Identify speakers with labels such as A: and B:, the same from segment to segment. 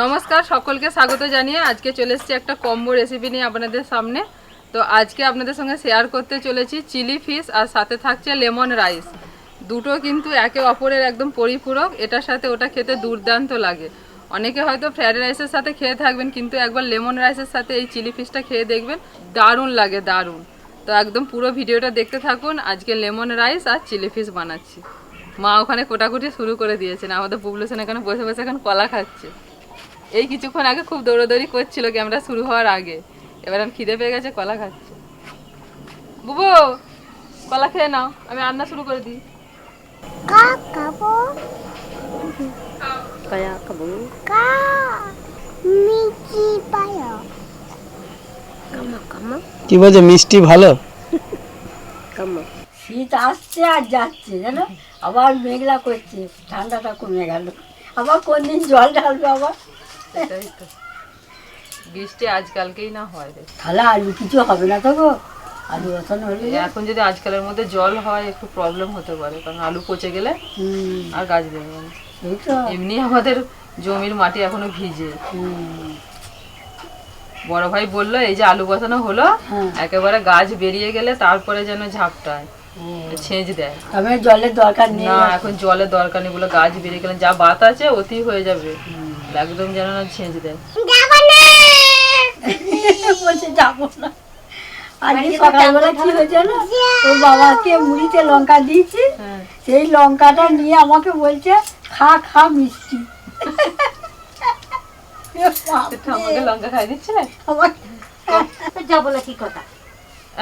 A: নমস্কার, সকলকে স্বাগত জানিয়ে আজকে চলে এসেছি একটা কম্বো রেসিপি নিয়ে আপনাদের সামনে। তো আজকে আপনাদের সঙ্গে শেয়ার করতে চলেছি চিলি ফিশ আর সাথে থাকছে লেমন রাইস দুটো কিন্তু একে অপরের একদম পরিপূরক, এটার সাথে ওটা খেতে দুর্দান্ত লাগে। অনেকে হয়তো ফ্রাইড রাইসের সাথে খেয়ে থাকবেন, কিন্তু একবার লেমন রাইসের সাথে এই চিলি ফিশটা খেয়ে দেখবেন, দারুণ লাগে, দারুণ। তো একদম পুরো ভিডিওটা দেখতে থাকুন, আজকে লেমন রাইস আর চিলি ফিশ বানাচ্ছি। মা ওখানে কোটাকুটি শুরু করে দিয়েছেন, আমাদের পুবলুসেন এখানে বসে বসে এখন কলা খাচ্ছে। এই কিছুক্ষণ আগে খুব দৌড়াদৌড়ি করছিল ক্যামেরা শুরু হওয়ার আগে। এবার আমি খিদে পেয়ে গেছে কলা খাচ্ছে। বুবু কলা খেয়ে নাও আমি রান্না শুরু করে দিই।
B: kama
C: কি বলছে মিষ্টি ভালো.
D: শীত আসছে আর যাচ্ছে জানো? আবার মেঘলা করছে ঠান্ডাটা কমে গেল। আবার কোন দিন জল ঢালবে আবার?
A: তো। বৃষ্টি আজকালকেই না হয়
D: তাহলে আলু কিছু হবে না তো গো? আলু হলে
A: এখন যদি আজকালের মধ্যে জল হয় একটু প্রবলেম হতে পারে কারণ আলু পচে গেলে আর গাছ দেবে না। এমনি আমাদের জমির মাটি এখনও ভিজে। বড় ভাই বলল এই যে আলু বসানো হলো
D: হ্যাঁ।
A: একেবারে গাছ বেরিয়ে গেলে তারপরে যেন ঝাপটায় ছেঁচ দেয়।
D: জলের দরকার নেই
A: না এখন জলের দরকার নেই বলে গাছ বেরিয়ে গেলে যা বাত আছে অতি হয়ে যাবে। একদম যেন না ছেঁচ দেয়।
D: বলছে যাব না। আজকে সকালবেলা কি হয়েছে না ওর বাবাকে মুড়িতে লঙ্কা দিয়েছি।
A: হ্যাঁ।
D: সেই লঙ্কাটা নিয়ে আমাকে বলছে খা খা মিষ্টি।
A: আমাকে লঙ্কা খাই দিচ্ছে
B: যাব না কি কথা?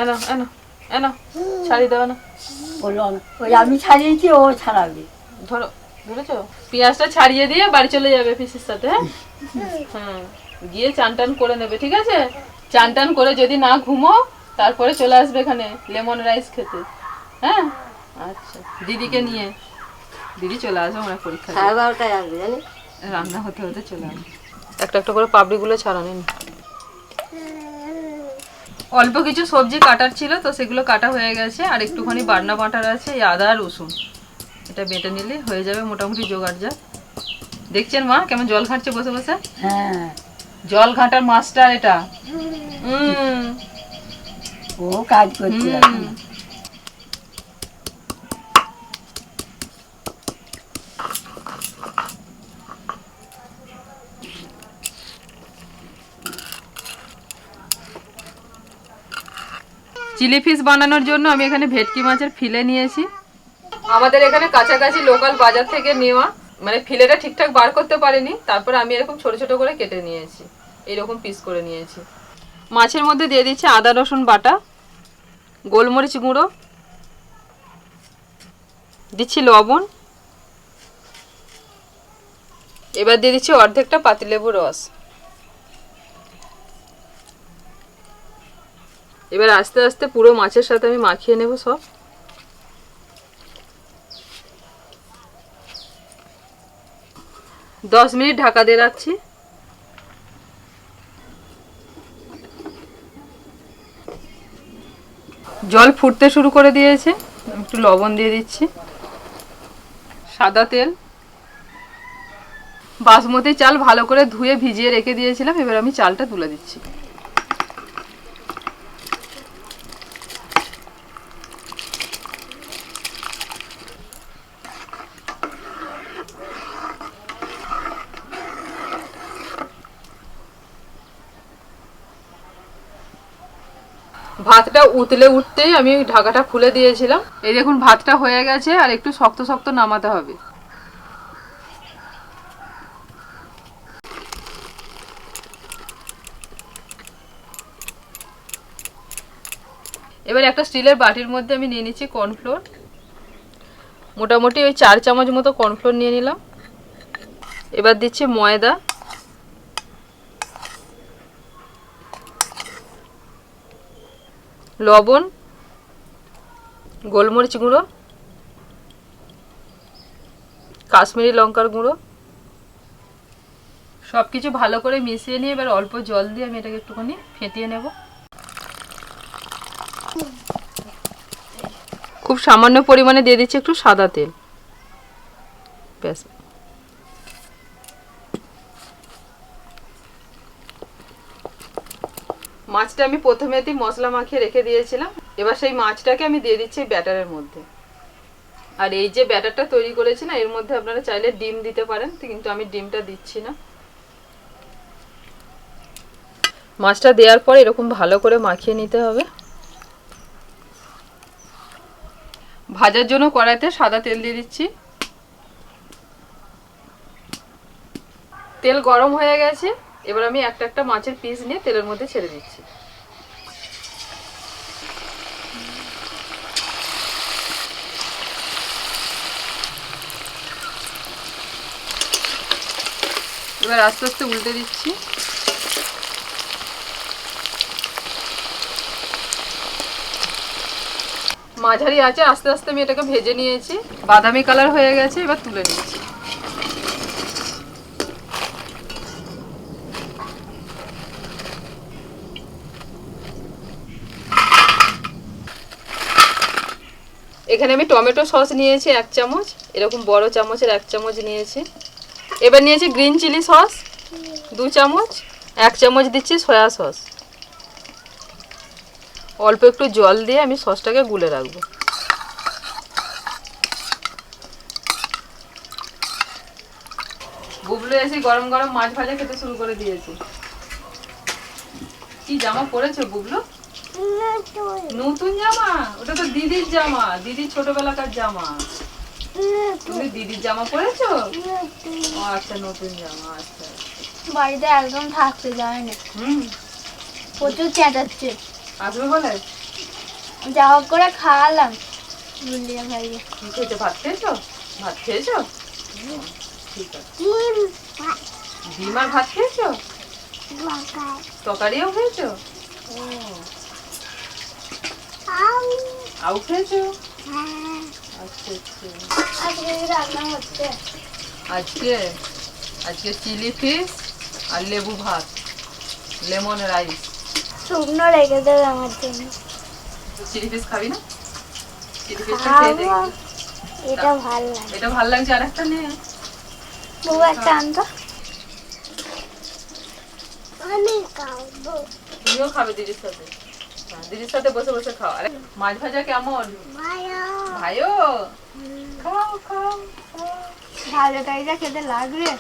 A: এনো এনো এনো ছাড়ি দেওয়া না
D: ওই আমি ছাড়িয়েছি ও ছাড়াবে।
A: ধরো ধরেছো? পেঁয়াজটা ছাড়িয়ে দিয়ে বাড়ি চলে যাবে পিসির সাথে হ্যাঁ? হ্যাঁ। গিয়ে চান টান করে নেবে ঠিক আছে? চান টান করে যদি না ঘুমো তারপরে চলে আসবে এখানে লেমন রাইস খেতে হ্যাঁ? আচ্ছা দিদিকে নিয়ে। দিদি চলে আসবে আমরা পরীক্ষা
B: সাড়ে বারোটায় আসবে জানি।
A: রান্না হতে হতে চলে আসবে। একটা একটা করে পাপড়িগুলো ছাড়া নিন অল্প কিছু সবজি কাটার ছিল তো সেগুলো কাটা হয়ে গেছে আর একটুখানি বাটনা বাটার আছে আদা আর রসুন। এটা বেটে নিলে হয়ে যাবে মোটামুটি জোগাড় যা দেখছেন মা কেমন জল ঘাটছে বসে বসে?
D: হ্যাঁ।
A: জল ঘাটার মাস্টার এটা।
D: ও কাজ করছে।
A: চিলি ফিশ বানানোর জন্য আমি এখানে ভেটকি মাছের ফিলে নিয়েছি। আমাদের এখানে কাছাকাছি লোকাল বাজার থেকে নেওয়া মানে ফিলেটা ঠিকঠাক বার করতে পারিনি, তারপর আমি এরকম ছোট ছোট করে কেটে নিয়েছি, এরকম পিস করে নিয়েছি। মাছের মধ্যে দিয়ে দিচ্ছি আদা, রসুন বাটা, গোলমরিচ গুঁড়ো, দিচ্ছি লবণ, এবার দিয়ে দিচ্ছি অর্ধেকটা পাতিলেবু রস। এবার আস্তে আস্তে পুরো মাছের সাথে আমি মাখিয়ে নেব সব। দশ মিনিট ঢাকা দিয়ে রাখছি। জল ফুটতে শুরু করে দিয়েছে। একটু লবণ দিয়ে দিচ্ছি। সাদা তেল। বাসমতি চাল ভালো করে ধুয়ে ভিজিয়ে রেখে দিয়েছিলাম। এবার আমি চালটা তুলে দিচ্ছি। ভাতটা উতলে উঠতেই আমি ঢাকাটা খুলে দিয়েছিলাম। এই দেখুন, ভাতটা হয়ে গেছে আর একটু শক্ত শক্ত নামাতে হবে। এবার একটা স্টিলের বাটির মধ্যে আমি নিয়ে নিচ্ছি কর্নফ্লোর। মোটামুটি ওই চার চামচ মতো কর্নফ্লোর নিয়ে নিলাম। এবার দিচ্ছি ময়দা। লবণ, গোলমরিচ গুঁড়ো, কাশ্মীরি লঙ্কার গুঁড়ো সব কিছু ভালো করে মিশিয়ে নিয়ে এবার অল্প জল দিয়ে আমি এটাকে একটুখানি ফেটিয়ে নেব। খুব সামান্য পরিমাণে দিয়ে দিচ্ছি একটু সাদা তেল। ব্যাস। মাছটা আমি প্রথমেতেই মশলা মাখিয়ে রেখে দিয়েছিলাম। এবার সেই মাছটাকে আমি দিয়ে দিচ্ছি ব্যাটারের মধ্যে। আর এই যে ব্যাটারটা তৈরি করেছি না, এর মধ্যে আপনারা চাইলে ডিম দিতে পারেন, কিন্তু আমি ডিমটা দিচ্ছি না। মাছটা দেওয়ার পর এরকম ভালো করে মাখিয়ে নিতে হবে। ভাজার জন্য কড়াইতে সাদা তেল দিয়ে দিচ্ছি। তেল গরম হয়ে গেছে, এবার আমি একটা একটা মাছের পিস নিয়ে তেলের মধ্যে ছেড়ে দিচ্ছি। এবার আস্তে আস্তে উল্টে দিচ্ছি। মাঝারি আছে আস্তে আস্তে আমি এটাকে ভেজে নিয়েছি। বাদামি কালার হয়ে গেছে, এবার তুলে নিচ্ছি। এখানে আমি টমেটো সস নিয়েছি এক চামচ, এরকম বড় চামচের এক চামচ নিয়েছি। এবার নিয়েছি গ্রিন চিলি সস দু চামচ এক চামচ দিচ্ছি সয়া সস। অল্প একটু জল দিয়ে আমি সসটাকে গুলে রাখব। বুবলু এসে গরম গরম মাছ ভাজা খেতে শুরু করে দিয়েছে। কি জামা পরেছো বুবলু?
E: নতুন
A: নতুন জামা? ওটা তো দিদির জামা দিদির ছোটবেলাকার জামা। তুমি দিদির জামা পরেছো? ও আচ্ছা নতুন জামা আচ্ছা।
C: বাড়িতে একদম থাকতে যায় না
A: হুম।
C: প্রচুর চেঁচাচ্ছে।
A: আসবে বলে?
C: যা হোক করে খাওয়ালাম। বুলিয়া ভাইকে
A: খেয়েছো ভাত খেয়েছো? ভাত খেয়েছো? ঠিক আছে।
E: ডিম
A: আর ভাত খেয়েছো? তরকারিও খেয়েছো?
E: আউ
A: খেয়েছো?
E: হ্যাঁ।
C: আজকে কি? রান্না হচ্ছে।
A: আজকে? আজকে চিলি ফিশ আর লেবু ভাত লেমন রাইস।
C: শুকনো রেখে দেবে আমার জন্য।
A: চিলি ফিশ খাবি না? চিলি দেখবি।
C: এটা ভালো লাগে।
A: এটা ভালো লাগছে আর একটা নে।
C: বউ একটা আনতো।
E: আমি খাব।
A: তুমিও খাবে দিদির সাথে। দিদির সাথে বসে বসে খাও। আরে মাছ ভাজা কেমন? ভাইও খাও খাও খাও।
C: ভালো টাইটা খেতে লাগবে।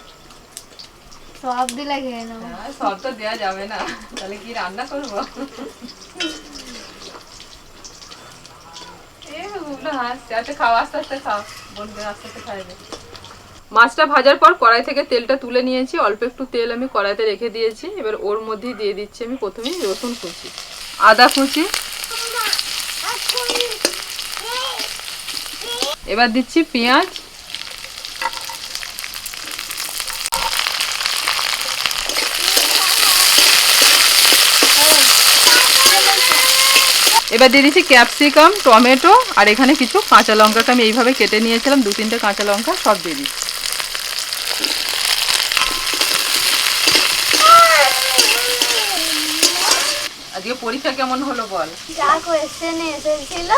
C: সব দিলে খেয়ে
A: হ্যাঁ, সব তো দেওয়া যাবে না। তাহলে কি রান্না করব? আচ্ছা মাছটা ভাজার পর কড়াই থেকে তেলটা তুলে নিয়েছি। অল্প একটু তেল আমি কড়াইতে রেখে দিয়েছি। এবার ওর মধ্যেই দিয়ে দিচ্ছি আমি প্রথমেই রসুন কুচি। আদা কুচি। এবার দিচ্ছি পেঁয়াজ। এবার দিয়ে দিচ্ছি ক্যাপসিকাম, টমেটো, আর এখানে কিছু কাঁচা লঙ্কাকে আমি এইভাবে কেটে নিয়েছিলাম, দু তিনটে কাঁচা লঙ্কা সব দিয়ে দিচ্ছি। আজকে পরীক্ষা কেমন হলো বল?
C: যা কোয়েশ্চেন এসেছিল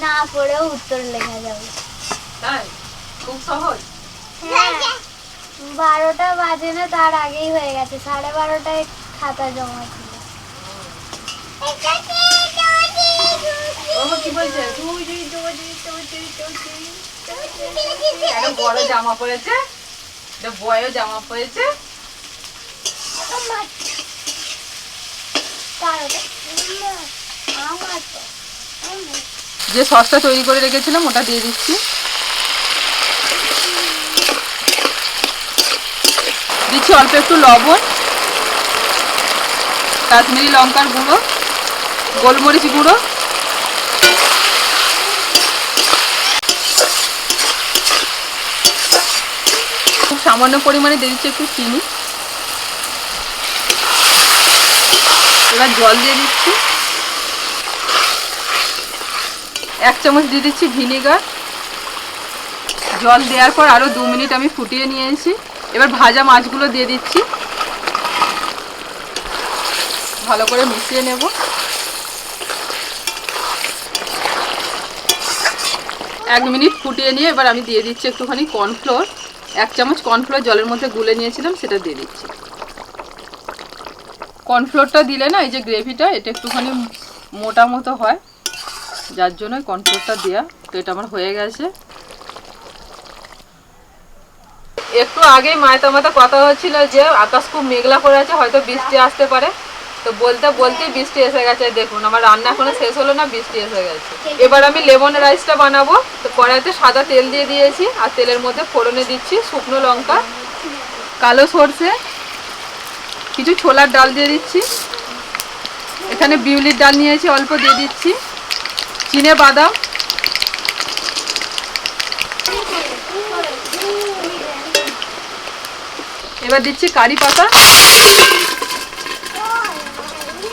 C: না পড়েও উত্তর লেখা যাবে।
A: তাই? খুব সহজ?
C: হ্যাঁ। বারোটা বাজে না তার আগেই হয়ে গেছে। সাড়ে বারোটায় খাতা জমা ছিল।
A: ও কি বলছে? একটা বড় জামা পরেছে? বয়ও জামা পরেছে। যে সসটা তৈরি করে রেখেছিলাম, ওটা দিয়ে দিচ্ছি। দিচ্ছি অল্প একটু লবণ, কাশ্মীরি লঙ্কার গুঁড়ো, গোলমরিচ গুঁড়ো। খুব সামান্য পরিমাণে দিয়ে দিচ্ছি একটু চিনি। এবার জল দিয়ে দিচ্ছি। এক চামচ দিয়ে দিচ্ছি ভিনেগার। জল দেওয়ার পর আরও দু মিনিট আমি ফুটিয়ে নিয়েছি। এবার ভাজা মাছগুলো দিয়ে দিচ্ছি। ভালো করে মিশিয়ে নেব। এক মিনিট ফুটিয়ে নিয়ে এবার আমি দিয়ে দিচ্ছি একটুখানি কর্নফ্লোর। এক চামচ কর্নফ্লোর জলের মধ্যে গুলে নিয়েছিলাম, সেটা দিয়ে দিচ্ছি। কর্নফ্লোরটা দিলে না, এই যে গ্রেভিটা, এটা একটুখানি মোটা মতো হয়। যার জন্য কর্নফ্লোরটা দেওয়া তো এটা আমার হয়ে গেছে। একটু আগেই মায়ের মাথা কথা হচ্ছিল যে, আকাশ খুব মেঘলা করে আছে, হয়তো বৃষ্টি আসতে পারে। তো বলতে বলতে বৃষ্টি এসে গেছে, দেখুন, আমার রান্না এখনও শেষ হলো না, বৃষ্টি এসে গেছে। এবার আমি লেমন রাইসটা বানাবো। তো কড়াইতে সাদা তেল দিয়ে দিয়েছি, আর তেলের মধ্যে ফোড়নে দিচ্ছি শুকনো লঙ্কা, কালো সর্ষে কিছু ছোলার ডাল দিয়ে দিচ্ছি। এখানে বিউলির ডাল নিয়েছি, অল্প দিয়ে দিচ্ছি। চিনে বাদাম। এবার দিচ্ছি কারি পাতা।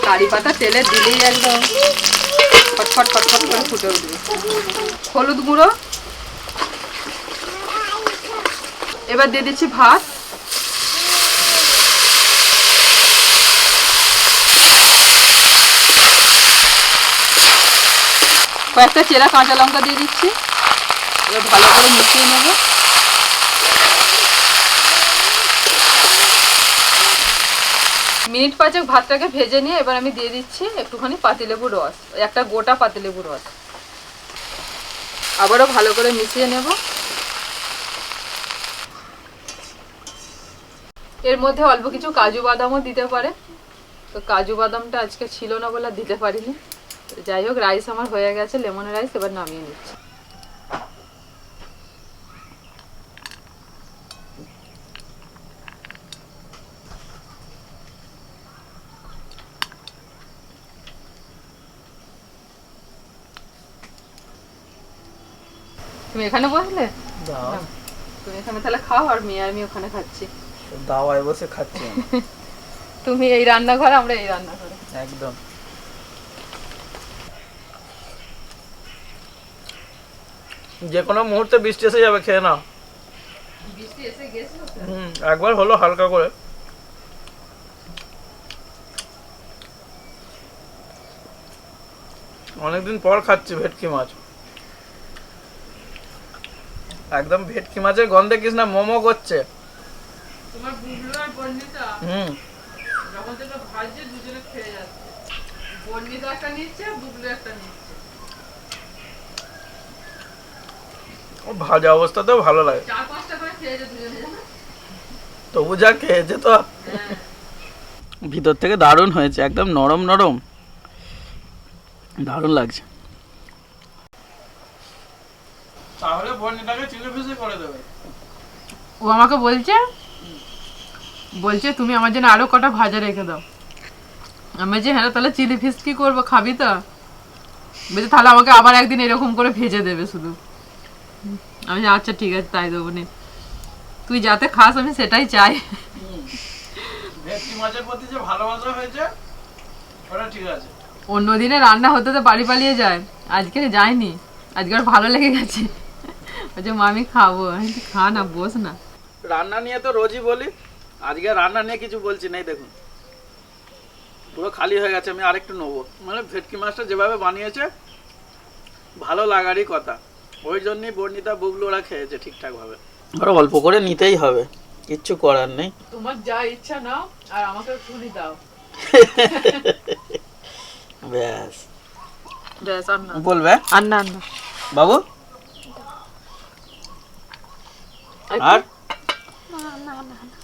A: কারি পাতা তেলে দিলেই একদম ফটফট ফটফট করে ফুটে উঠবে। হলুদ গুঁড়ো। এবার দিয়ে দিচ্ছি ভাত। কয়েকটা চেরা কাঁচা লঙ্কা দিয়ে দিচ্ছি। এবার ভালো করে মিশিয়ে নেব। মিনিট পাঁচেক ভাতটাকে ভেজে নিয়ে এবার আমি দিয়ে দিচ্ছি একটুখানি পাতিলেবুর রস একটা গোটা পাতিলেবুর রস। আবারও ভালো করে মিশিয়ে নেব। এর মধ্যে অল্প কিছু কাজু বাদামও দিতে পারে। তো কাজু বাদামটা আজকে ছিল না বলে দিতে পারিনি। যাই হোক রাইস আমার হয়ে গেছে লেমন রাইস এবার নামিয়ে নিচ্ছি। তুমি এখানে বসলে? তুমি এখানে তাহলে খাও আর মেয়ে আমি ওখানে খাচ্ছি।
F: দাওয়ায় বসে খাচ্ছি
A: তুমি এই রান্নাঘরে আমরা এই রান্নাঘরে।
F: একদম। যে কোনো মুহূর্তে বৃষ্টি এসে যাবে খেয়ে নাও। হুম একবার হলো হালকা করে। অনেকদিন পর খাচ্ছি ভেটকি মাছ। একদম ভেটকি মাছের গন্ধে কিস না মোমো করছে। হুম।
A: যখন ভাজছে দুজনে খেয়ে যাচ্ছে। একটা নিচ্ছে বুবলু একটা নিচ্ছে।
F: ভাজা অবস্থাতেও ভালো লাগে। তবু যা খেয়েছে তো। ভিতর থেকে দারুণ হয়েছে একদম নরম নরম। দারুণ লাগছে। তাহলে চিলি ফিসি করে দেবে।
A: ও আমাকে বলছে? বলছে তুমি আমার জন্য আরও কটা ভাজা রেখে দাও। আমি যে হ্যাঁ তাহলে চিলি ফিশ কি করব খাবি তো? বলছে তাহলে আমাকে আবার একদিন এরকম করে ভেজে দেবে শুধু। আমি আচ্ছা ঠিক আছে তাই দেবো নি। তুই যাতে খাস আমি সেটাই চাই।
F: ভেটকি মাছের প্রতি যে ভালোবাসা হয়েছে ওটা ঠিক আছে।
A: অন্য রান্না হতে তো বাড়ি পালিয়ে যায়। আজকে যায়নি। আজকে ওর ভালো লেগে গেছে। বলছে মা আমি খাব। আমি খা না বস না।
F: রান্না নিয়ে তো রোজই বলি। আজকে রান্না নিয়ে কিছু বলছি নাই দেখুন। পুরো খালি হয়ে গেছে আমি আরেকটু নেব। মানে ভেটকি মাছটা যেভাবে বানিয়েছে ভালো লাগারই কথা। ওই জন্যই বর্ণিতা বুগলু খেয়েছে ঠিকঠাক ভাবে ওরা অল্প করে নিতেই হবে কিচ্ছু করার নেই।
A: তোমার যা ইচ্ছা নাও আর আমাকে একটুখানি দাও।
F: ব্যাস।
A: ব্যাস আর
F: বলবে?
A: আর না আর না।
F: বাবু? আর?
E: না না না।